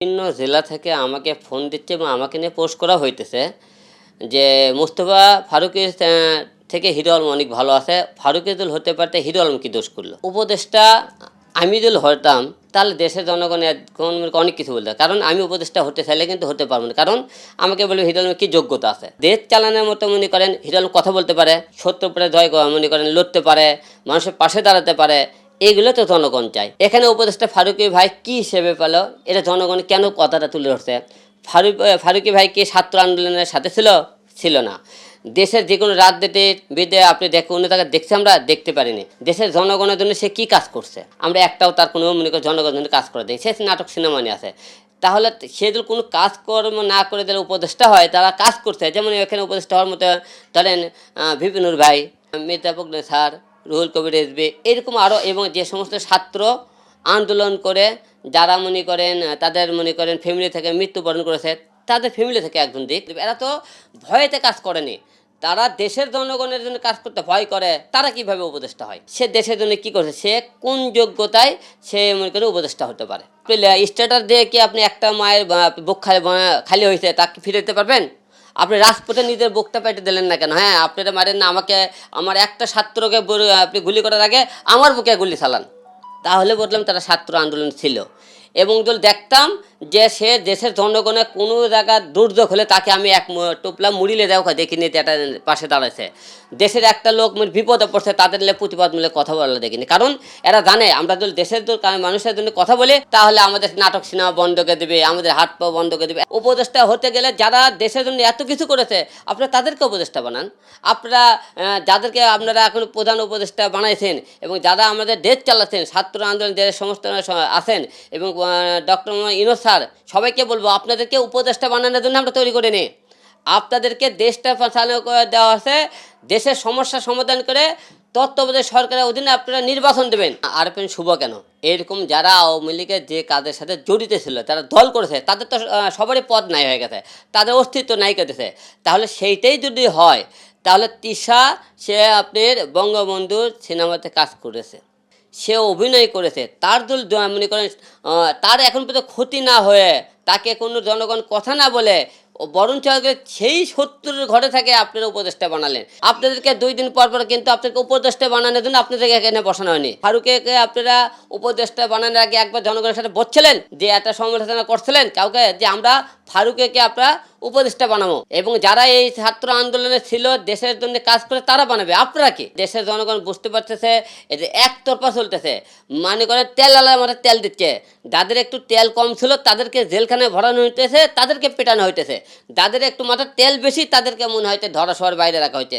বিভিন্ন জেলা থেকে আমাকে ফোন দিচ্ছে এবং আমাকে নিয়ে পোস্ট করা হইতেছে যে, মুস্তফা ফারুকের থেকে হিরো আলম অনেক ভালো আছে। ফারুকের দল হতে পারতে হিরো আলম কি দোষ করল? উপদেশটা আমি যদি হতাম তাহলে দেশের জনগণের কোন অনেক কিছু বলতে কারণ আমি উপদেশটা হতে চাইলে কিন্তু হতে পারব না। কারণ আমাকে বলবে হিরো আলমের কি যোগ্যতা আছে? দেশ চালানোর মতো মনে করেন হিরো আলম কথা বলতে পারে সত্য উপরে জয় মনে করেন লড়তে পারে, মানুষের পাশে দাঁড়াতে পারে। এগুলো তো জনগণ চাই এখানে উপদেষ্টা ফারুকি ভাই কি হিসেবে পেল? এটা জনগণ কেন কথাটা তুলে ধরছে? ফারুক ফারুকি ভাই কি ছাত্র আন্দোলনের সাথে ছিল? ছিল না। দেশের যে কোনো রাজনীতির বিদে আপনি দেখ অন্য জায়গায় দেখছি আমরা, দেখতে পারিনি। দেশের জনগণের জন্য সে কি কাজ করছে? আমরা একটাও তার কোনো মনে করি জনগণের জন্য কাজ করে দিই সে নাটক সিনেমা নিয়ে আছে। তাহলে সে যদি কোনো কাজকর্ম না করে দিলে উপদেষ্টা হয়, তারা কাজ করছে। যেমন এখানে উপদেষ্টা হওয়ার মতো ধরেন বিপিনুর ভাই মিতা ফখরুল স্যার রুহুল কবির রেজবি এরকম আরও এবং যে সমস্ত ছাত্র আন্দোলন করে, যারা মনে করেন, তাদের মনে করেন ফ্যামিলি থেকে মৃত্যুবরণ করেছে, তাদের ফ্যামিলি থেকে একজন দিক। এরা তো ভয়েতে কাজ করেনি। তারা দেশের জনগণের জন্য কাজ করতে ভয় করে। তারা কীভাবে উপদেষ্টা হয়? সে দেশের জন্য কি করছে? সে কোন যোগ্যতায় সে মনে করে উপদেষ্টা হতে পারে? স্ট্যাটাস দিয়ে কি আপনি একটা মায়ের বুক খালি খালি হয়েছে তাকে ফিরে দিতে পারবেন? আপনি রাজপথে নিজের বুকটা পেটে দিলেন না কেন? হ্যাঁ আপনি এটা মারেন না, আমাকে, আমার একটা ছাত্রকে আপনি গুলি করার আগে আমার বুকে গুলি চালান। তাহলে বললাম তারা ছাত্র আন্দোলন ছিল। এবং যদি দেখতাম যে সে দেশের জনগণের কোনো জায়গা দুর্যোগ হলে তাকে আমি এক টোপলা মুড়িলে দেওয়া দেখিনি এটা পাশে দাঁড়াইছে। দেশের একটা লোক বিপদে পড়ছে, তাদের নিয়ে প্রতিবাদ মিলে কথা বলা দেখিনি। কারণ এরা জানে, আমরা যদি দেশের মানুষের জন্য কথা বলি, তাহলে আমাদের নাটক সিনেমা বন্ধ করে দেবে, আমাদের হাত পা বন্ধ করে দেবে। উপদেষ্টা হতে গেলে যারা দেশের জন্য এত কিছু করেছে, আপনারা তাদেরকে উপদেষ্টা বানান। আপনারা যাদেরকে আপনারা এখন প্রধান উপদেষ্টা বানাইছেন এবং যারা আমাদের দেশ চালাচ্ছেন, ছাত্র আন্দোলন যে সমস্ত আছেন এবং ডক্টর ইনোজ স্যার, সবাইকে বলব, আপনাদেরকে উপদেষ্টা বানানোর জন্য আমরা তৈরি করে নিই আপনাদেরকে দেশটা চালু করে দেওয়া আছে দেশের সমস্যা সমাধান করে তত্ত্বাবধায়ক সরকারের অধীনে আপনারা নির্বাচন দেবেন। আর পেন শুভ কেন? এরকম যারা আওয়ামী লীগের যে কাজের সাথে জড়িত ছিল, তারা দল করেছে, তাদের তো সবারই পদ নাই হয়ে গেছে, তাদের অস্তিত্ব নাই কেটেছে তাহলে সেইটাই যদি হয়, তাহলে তিশা, সে আপনার বঙ্গবন্ধুর সিনেমাতে কাজ করেছে। সে অভিনয় করেছে। তার দল মনে করেন তার এখন পর্যন্ত ক্ষতি না হয়ে তাকে কোনো জনগণ কথা না বলে বরঞ্চ সেই শত্রুর ঘরে থাকে আপনারা উপদেষ্টা বানালেন। আপনাদেরকে দুই দিন পর পর কিন্তু আপনাকে উপদেষ্টা বানানোর জন্য আপনাদেরকে এখানে বসানো হয়নি। ফারুকে আপনারা উপদেষ্টা বানানোর আগে একবার জনগণের সাথে বসছিলেন যে, একটা সমালোচনা করছিলেন কাউকে, যে আমরা ফারুকে আপনারা উপদেষ্টা বানাবো। এবং যারা এই ছাত্র আন্দোলনে ছিল, দেশের জন্য কাজ করে তারা বানাবে। আপনারা কি? দেশের জনগণ বুঝতে পারতেছে এই যে একতরফা চলতেছে। মানে করে তেল আলাদা মাথায় তেল দিচ্ছে। যাদের একটু তেল কম ছিল, তাদেরকে জেলখানায় ভরানো হইতেছে, তাদেরকে পেটানো হইতেছে। যাদের একটু মাথার তেল বেশি, তাদেরকে মনে হয়তো ধরা শোয়ার বাইরে রাখা হয়েছে